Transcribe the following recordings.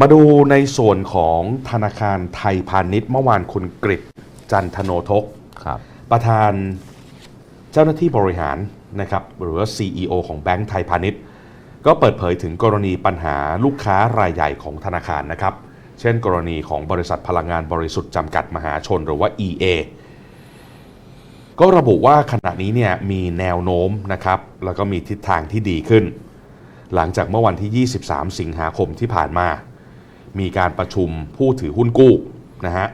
มาดูในส่วนของธนาคารไทยพาณิชย์เมื่อวานคุณกริตจันทโนทกครับประธานเจ้าหน้าที่บริหารนะครับหรือว่า CEO ของแบงก์ไทยพาณิชย์ ก็เปิดเผยถึงกรณีปัญหาลูกค้ารายใหญ่ของธนาคารนะครับ เช่นกรณีของบริษัทพลังงานบริสุทธิ์จำกัดมหาชนหรือว่า EA ก็ระบุว่าขณะนี้เนี่ยมีแนวโน้มนะครับ แล้วก็มีทิศทางที่ดีขึ้น หลังจากเมื่อวันที่ 23 สิงหาคมที่ผ่านมา มีการประชุมผู้ถือหุ้นกู้นะฮะ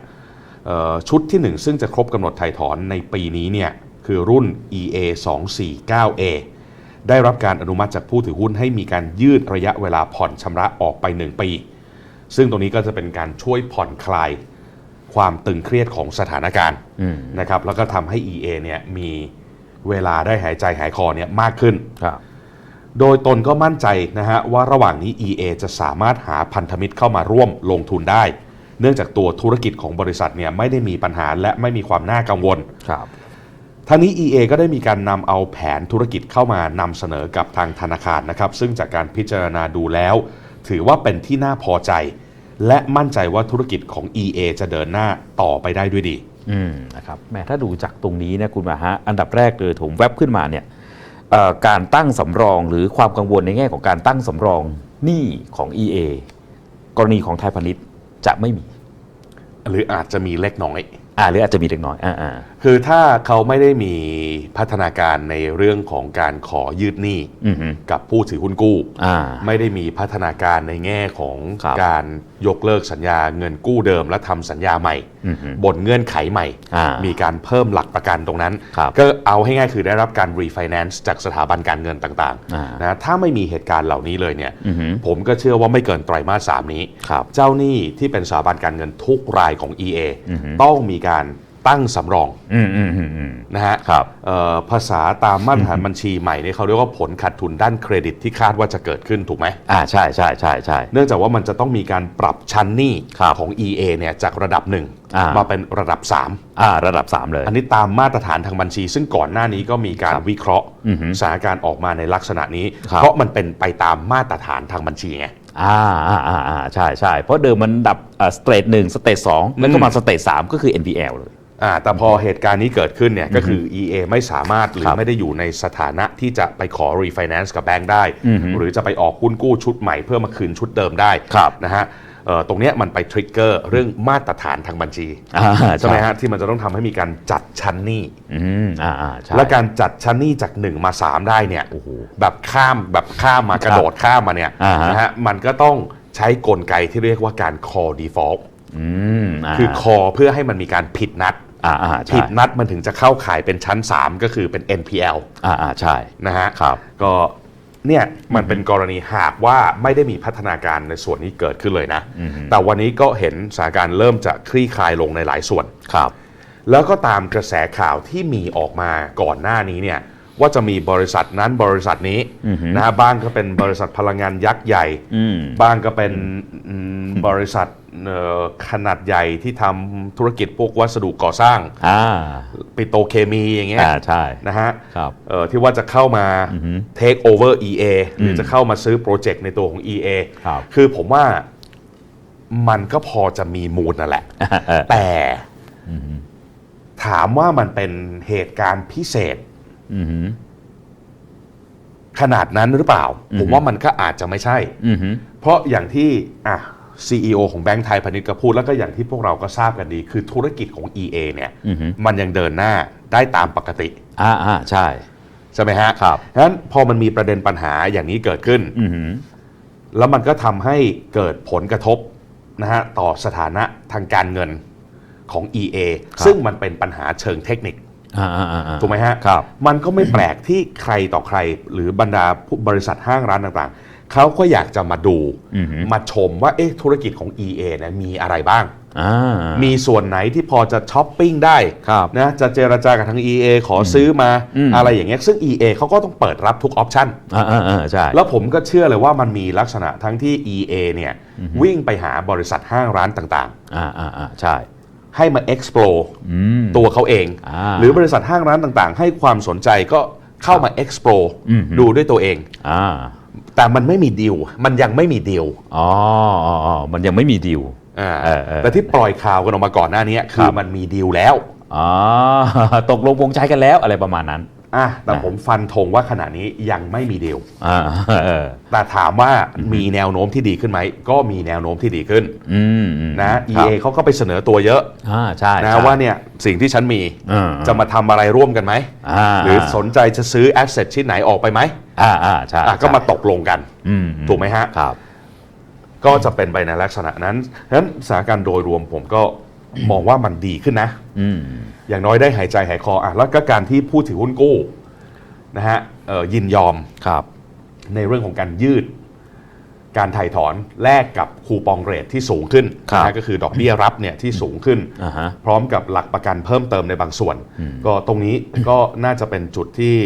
เอ่อชุดที่ 1 ซึ่งจะครบกำหนดไถ่ถอนในปีนี้เนี่ยคือรุ่น EA 249A ได้รับการอนุมัติจากผู้ถือหุ้นให้มีการยืดระยะเวลาผ่อนชำระออกไป 1 ปี ซึ่งตรงนี้ก็จะเป็นการช่วยผ่อนคลายความตึงเครียดของสถานการณ์อืมนะครับแล้วก็ทำให้ EA เนี่ยมีเวลาได้หายใจหายคอเนี่ยมากขึ้นครับ โดยตนก็มั่นใจนะฮะว่าระหว่างนี้ EA จะสามารถหาพันธมิตรเข้ามาร่วมลงทุนได้ เนื่องจากตัวธุรกิจของบริษัทเนี่ยไม่ได้มีปัญหาและไม่มีความน่ากังวลครับทั้งนี้ EA ก็ได้มีการนำเอาแผนธุรกิจเข้ามานำเสนอกับทางธนาคารนะครับ ซึ่งจากการพิจารณาดูแล้ว ถือว่าเป็นที่น่าพอใจ และมั่นใจว่าธุรกิจของ EA จะเดินหน้าต่อไปได้ด้วยดี อืมนะครับแหม้ถ้าดูจากตรงนี้นะคุณมาฮะอันดับแรกเลยผมแวบขึ้นมาเนี่ยเอ่อ การตั้งสำรองหรือความกังวลในแง่ของการตั้งสำรองหนี้ของ EA กรณีของไทยพาณิชย์จะไม่มี หรืออาจจะมีเล็กน้อย อ่าหรืออาจจะมีเล็กน้อยอ่าอ่าคือถ้าเขาไม่ได้มีพัฒนาการในเรื่องของการขอยืดหนี้อือฮึ กับผู้ถือหุ้นกู้ อ่าไม่ได้มีพัฒนาการในแง่ของครับ การยกเลิกสัญญาเงินกู้เดิมและทำสัญญาใหม่อือฮึบนเงื่อนไขใหม่อ่ามีมีการเพิ่มหลักประกันตรงนั้นครับก็เอาให้ง่ายคือได้รับการรีไฟแนนซ์จากสถาบันการเงินต่างอ่าๆนะถ้าไม่มีเหตุการณ์เหล่านี้เลยเนี่ยอือฮึผมก็เชื่อว่าไม่เกินไตรมาสสามนี้ครับเจ้าหนี้ที่เป็นสถาบันการเงินทุกรายของ EA อือฮึต้องมีการ ตั้งสำรองอืมอืมอืมอืม นะฮะครับ เอ่อภาษาตามมาตรฐานบัญชีใหม่เนี่ยเขาเรียกว่าผลขาดทุนด้านเครดิตที่คาดว่าจะเกิดขึ้นถูกไหม อ่าใช่ใช่ใช่ใช่ เนื่องจากว่ามันจะต้องมีการปรับชั้นหนี้ครับของ EA เนี่ยจากระดับอ่า1มาเป็นระดับอ่าระดับ 3 เลย3อันนี้ตามมาตรฐานทางบัญชี ซึ่งก่อนหน้านี้ก็มีการครับวิเคราะห์อือฮึสถานการณ์ออกมาในลักษณะนี้ ครับ เพราะมันเป็นไปตามมาตรฐานทางบัญชีไง อ่าอ่าอ่าอ่าใช่ใช่เพราะเดิมมันดับสเตจหนึ่งสเตจสองแล้วก็มาสเตจสามก็คือ NPL เลย อ่าแต่พอเหตุการณ์นี้เกิดขึ้นเนี่ยก็คือ EA ไม่สามารถหรืครัอบไม่ได้อยู่ในสถานะที่จะไปขอรีไฟแนนซ์กับแบงก์ได้อือฮึหรือจะไปออกหุ้นกู้ชุดใหม่เพื่อมาคืนชุดเดิมได้ครับนะฮะเอ่อตรงเนี้ยมันไปทริกเกอร์เรื่องมาตรฐานทางบัญชีอ่าใช่ไหมฮะที่มันจะต้องทำให้มีการจัดชั้นหนี้อืมอ่าอ่าใช่และการจัดชั้นหนี้จาก 1 มา 3 ได้เนี่ยโอ้โหแบบข้ามแบบข้ามมากระโดดข้ามมาเนี่ยอ่าฮะนะฮะมันก็ต้องใช้กลไกที่เรียกว่าการ call default อืมาคือ call เพื่อให้มันมีการผิดนัด อ่าอ่าใช่ผิดนัดมันถึงจะเข้าข่ายเป็นชั้น 3 ก็คือเป็น NPL อ่าอ่าใช่นะฮะครับก็เนี่ยมันเป็นกรณีหากว่าไม่ได้มีพัฒนาการในส่วนนี้เกิดขึ้นเลยนะ แต่วันนี้ก็เห็นสถานการณ์เริ่มจะคลี่คลายลงในหลายส่วนครับ แล้วก็ตามกระแสข่าวที่มีออกมาก่อนหน้านี้เนี่ยว่าจะมีบริษัทนั้นบริษัทนี้อือฮึนะฮะบ้างก็เป็นบริษัทพลังงานยักษ์ใหญ่อืมบ้างก็เป็นอืมบริษัทเอ่อ ขนาดใหญ่ที่ทำธุรกิจพวกวัสดุก่อสร้างอ่าปิโตรเคมีอย่างเงี้ยอ่าใช่นะฮะครับเอ่อที่ว่าจะเข้ามา take over EA หรือจะเข้ามาซื้อโปรเจกต์ในตัวของ EA ครับคือผมว่ามันก็พอจะมีมูลนั่นแหละเออแต่ถามว่ามันเป็นเหตุการณ์พิเศษอืมฮึขนาดนั้นหรือเปล่า ผมว่ามันก็อาจจะไม่ใช่อืมฮึเพราะอย่างที่อะ CEO ของแบงก์ไทยพาณิชย์ก็พูดแล้วก็อย่างที่พวกเราก็ทราบกันดี คือธุรกิจของ EA เนี่ยอือฮึมันยังเดินหน้าได้ตามปกติ อ่าอ่าใช่ ใช่ไหมฮะครับฉะนั้นพอมันมีประเด็นปัญหาอย่างนี้เกิดขึ้น อืมฮึแล้วมันก็ทำให้เกิดผลกระทบนะฮะต่อสถานะทางการเงินของ EA ซึ่งมันเป็นปัญหาเชิงเทคนิค อ่าอ่าอ่าอ่า ถูกไหมฮะ ครับ มันก็ไม่แปลกที่ใครต่อใครหรือบรรดาผู้บริษัทห้างร้านต่างๆ เขาก็อยากจะมาดูอือฮึมาชมว่าเอ๊ะธุรกิจของ EA เนี่ยมีอะไรบ้างอ่ามีส่วนไหนที่พอจะช้อปปิ้งได้ครับนะจะเจรจากับทาง EA ขอซื้อมาอืมอะไรอย่างเงี้ยซึ่ง EA เขาก็ต้องเปิดรับทุกออปชันอ่าอ่าอ่าใช่แล้วผมก็เชื่อเลยว่ามันมีลักษณะทั้งที่ EA เนี่ยวิ่งไปหาบริษัทห้างร้านต่างอ่าอ่าอ่าใช่ๆให้มา explore อืมตัวเขาเองอ่าหรือบริษัทห้างร้านต่างๆ ให้ความสนใจก็ เข้ามา explore อืมดูด้วยตัวเองอ่าแต่มันไม่มีดีลมันยังไม่มีดีลอ๋ออ๋ออ๋อมันยังไม่มีดีลอ่าเออเออแต่ที่ปล่อยข่าวกันออกมาก่อนหน้านี้คืคอรับมันมีดีลแล้วอ๋อตกลงปรงใจกันแล้วอะไรประมาณนั้น อะแต่นะผมฟันธงว่าขณะนี้ยังไม่มีดีลอ่าเออ แต่ถามว่ามีแนวโน้มที่ดีขึ้นไหม ก็มีแนวโน้มที่ดีขึ้นอืมอืมนะ ครับ EA เขาก็ไปเสนอตัวเยอะอ่าใช่นะใช่ว่าเนี่ยสิ่งที่ฉันมีอ่าจะมาทำอะไรร่วมกันไหม อ่าหรือสนใจจะซื้อแอสเซทชิ้นไหนออกไปไหมอ่าอ่าใช่อะก็มาใช่ตกลงกัน อืมถูกไหมฮะ ครับ ก็จะเป็นไปในลักษณะนั้นฉะนั้นสถานการณ์โดยรวมผมก็ มองว่ามันดีขึ้นนะ อืม อย่างน้อยได้หายใจหายคออะแล้วก็การที่ผู้ถือหุ้นกู้นะฮะเอ่อยินยอมครับ ในเรื่องของการยืด การถ่ายถอนแลกกับคูปองเรทที่สูงขึ้นครับนะฮะก็คือดอกเบี้ยรับเนี่ยที่สูงขึ้น อ่าฮะ พร้อมกับหลักประกันเพิ่มเติมในบางส่วนอืมก็ตรงนี้ ก็น่าจะเป็นจุดที่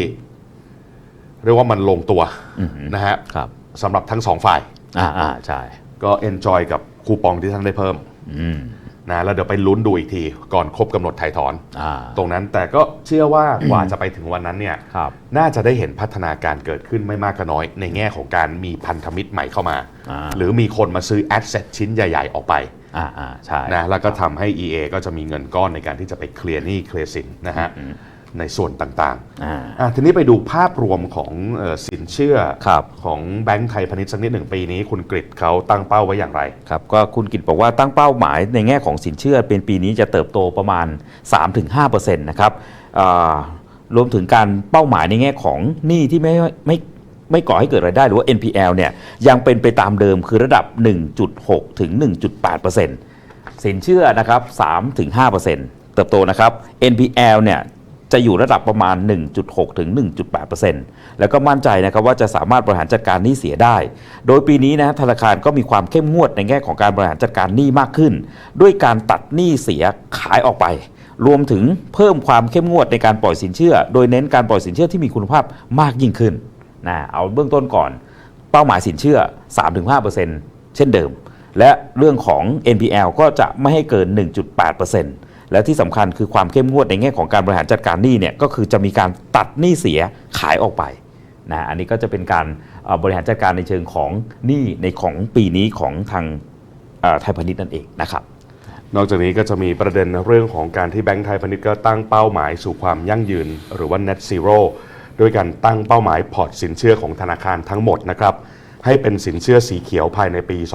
เรียกว่ามันลงตัวอืมนะฮะครับ สำหรับทั้งสองฝ่าย อ่าอ่าใช่ ก็ enjoy กับคูปองที่ท่านได้เพิ่ม อืม นะแล้วเดี๋ยวไปลุ้นดูอีกทีก่อนครบกำหนดถ่ายถอน อ่า ตรงนั้นแต่ก็เชื่อว่ากว่าจะไปถึงวันนั้นเนี่ยครับน่าจะได้เห็นพัฒนาการเกิดขึ้นไม่มากก็น้อย ในแง่ของการมีพันธมิตรใหม่เข้ามา อ่า หรือมีคนมาซื้อแอสเซทชิ้นใหญ่ ๆ ออกไปอ่าอ่าใช่ นะแล้วก็ทำให้ EA ก็จะมีเงินก้อนในการที่จะไปเคลียร์หนี้เคลียร์สินนะฮะ ในส่วนต่างอ่าๆอะทีนี้ไปดูภาพรวมของเอ่อสินเชื่อครับของแบงก์ไทยพาณิชย์สักนิดหนึ่งปีนี้ คุณกริดเขาตั้งเป้าไว้อย่างไร ครับ ก็คุณกิตบอกว่าตั้งเป้าหมายในแง่ของสินเชื่อ เป็นปีนี้จะเติบโตประมาณ 3-5%นะครับอ่ารวมถึงการเป้าหมายในแง่ของหนี้ที่ไม่ไม่ไม่ก่อให้เกิดรายได้หรือว่า NPL เนี่ยยังเป็นไปตามเดิมคือระดับ 1.6 ถึง 1.8%สินเชื่อนะครับ3-5%เติบโตนะครับ NPL เนี่ย จะอยู่ระดับประมาณ 1.6 ถึง 1.8%แล้วก็มั่นใจนะครับว่าจะสามารถบริหารจัดการหนี้เสียได้ โดยปีนี้นะธนาคารก็มีความเข้มงวดในแง่ของการบริหารจัดการหนี้มากขึ้น ด้วยการตัดหนี้เสียขายออกไป รวมถึงเพิ่มความเข้มงวดในการปล่อยสินเชื่อ โดยเน้นการปล่อยสินเชื่อที่มีคุณภาพมากยิ่งขึ้นนะเอาเบื้องต้นก่อน เป้าหมายสินเชื่อ 3-5%เช่นเดิม และเรื่องของ NPL ก็จะไม่ให้เกิน 1.8% และที่สำคัญคือความเข้มงวดในแง่ของการบริหารจัดการหนี้เนี่ยก็คือจะมีการตัดหนี้เสียขายออกไปนะอันนี้ก็จะเป็นการบริหารจัดการในเชิงของหนี้ในของปีนี้ของทางไทยพาณิชย์นั่นเองนะครับนอกจากนี้ก็จะมีประเด็นเรื่องของการที่แบงก์ไทยพาณิชย์ก็ตั้งเป้าหมายสู่ความยั่งยืน หรือว่า net zero ด้วยการตั้งเป้าหมายพอร์ตสินเชื่อของธนาคารทั้งหมดนะครับให้เป็นสินเชื่อสีเขียวภายในปี 2593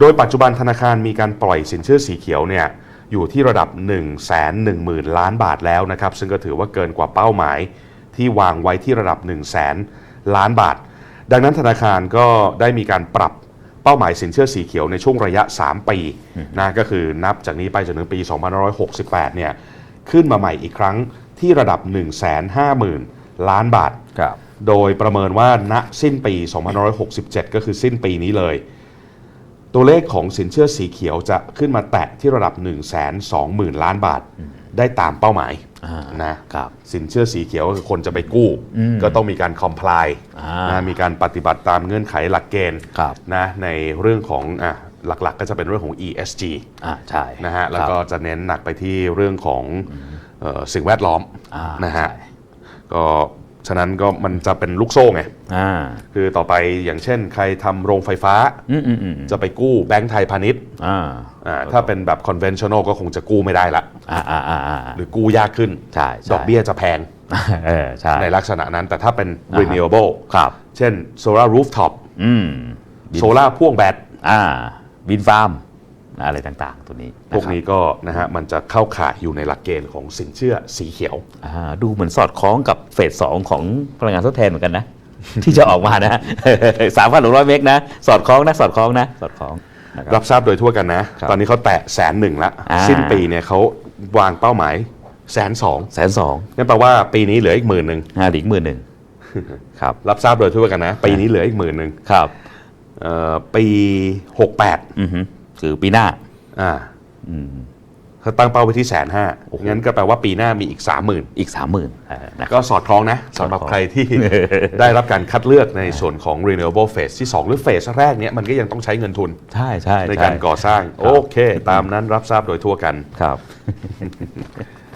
โดยปัจจุบันธนาคารมีการปล่อยสินเชื่อสีเขียวเนี่ยอยู่ที่ระดับ 1 1 0 0 0 0 ล้านบาทแล้วนะครับ ซึ่งก็ถือว่าเกินกว่าเป้าหมาย ที่วางไว้ที่ระดับ 1 0 0 0 0 0 ล้านบาท ดังนั้นธนาคารก็ได้มีการปรับเป้าหมายสินเชื่อสีเขียวในช่วงระยะ 3 ปีนะก็คือนับจากนี้ไปจนถึงปี2568 เนี่ยขึ้นมาใหม่อีกครั้งที่ระดับ 1 5 0 0 0 0 ล้านบาทครับโดยประเมินว่าณสิ้นปี2567 ก็คือสิ้นปีนี้เลย ตัวเลขของสินเชื่อสีเขียวจะขึ้นมาแตะที่ระดับ 1 2 0 0 0 0 ล้านบาทได้ตามเป้าหมายอ่านะครับสินเชื่อสีเขียวก็คือคนจะไปกู้อืมก็ต้องมีการคอมพลายอ่านนะมีการปฏิบัติตามเงื่อนไขหลักเกณฑ์ครับนะในเรื่องของอะหลักๆ ก็จะเป็นเรื่องของ ESG อ่าใช่นะฮะแล้วก็ครับจะเน้นหนักไปที่เรื่องของเอ่อสิ่งแวดล้อมอ่านะฮะใช่ก็ ฉะนั้นก็มันจะเป็นลูกโซ่ไงอ่าคือต่อไปอย่างเช่น ใครทำโรงไฟฟ้าอืมอืมอืมจะไปกู้แบงก์ไทยพาณิชย์อ่าอ่าถ้าเป็นแบบ conventional ก็คงจะกู้ไม่ได้ละอ่าอ่าอ่าอ่าหรือกู้ยากขึ้นใช่ใช่ดอกเบี้ยจะแพงเออใช่ในลักษณะนั้นแต่ถ้าเป็นอ่าฮะ renewable ครับเช่น solar rooftop อืมโซล่าพ่วงแบตอ่าวินฟาร์ม อะไรต่างๆ ตัวนี้พวกนี้ก็นะฮะมันจะเข้าข่ายอยู่ในหลักเกณฑ์ของสินเชื่อสีเขียวอ่าดูเหมือนสอดคล้องกับเฟสสองของพลังงานทดแทนเหมือนกันนะ ที่จะออกมานะสามพันหกร้อยเมกนะ สอดคล้องนะ สอดคล้องนะ สอดคล้องนะครับรับทราบโดยทั่วกันนะครับตอนนี้เขาแตะแสนหนึ่งละอ่าสิ้นปีเนี่ยเขาวางเป้าหมายแสนสองแสนสองนั่นแปลว่าปีนี้เหลืออีกหมื่นหนึ่งงานอีกหมื่นหนึ่งครับรับทราบโดยทั่วกันนะ ปีนี้เหลืออีกหมื่นหนึ่งครับเอ่อปีหกแปดอือฮึ คือปีหน้าอ่าอืมเขาตั้งเป้าไว้ที่แสนห้าโอ้โหงั้นก็แปลว่าปีหน้ามีอีกสามหมื่นอีกสามหมื่นนะก็สอดคล้องนะสอดคล้องสำหรับใครที่ได้รับการคัดเลือกในส่วนของ renewable phase ที่ 2 หรือเฟสแรกเนี้ยมันก็ยังต้องใช้เงินทุน ใช่ใช่ในช่การก่อสร้าง โอเค ตามนั้นรับทราบโดยทั่วกันครับ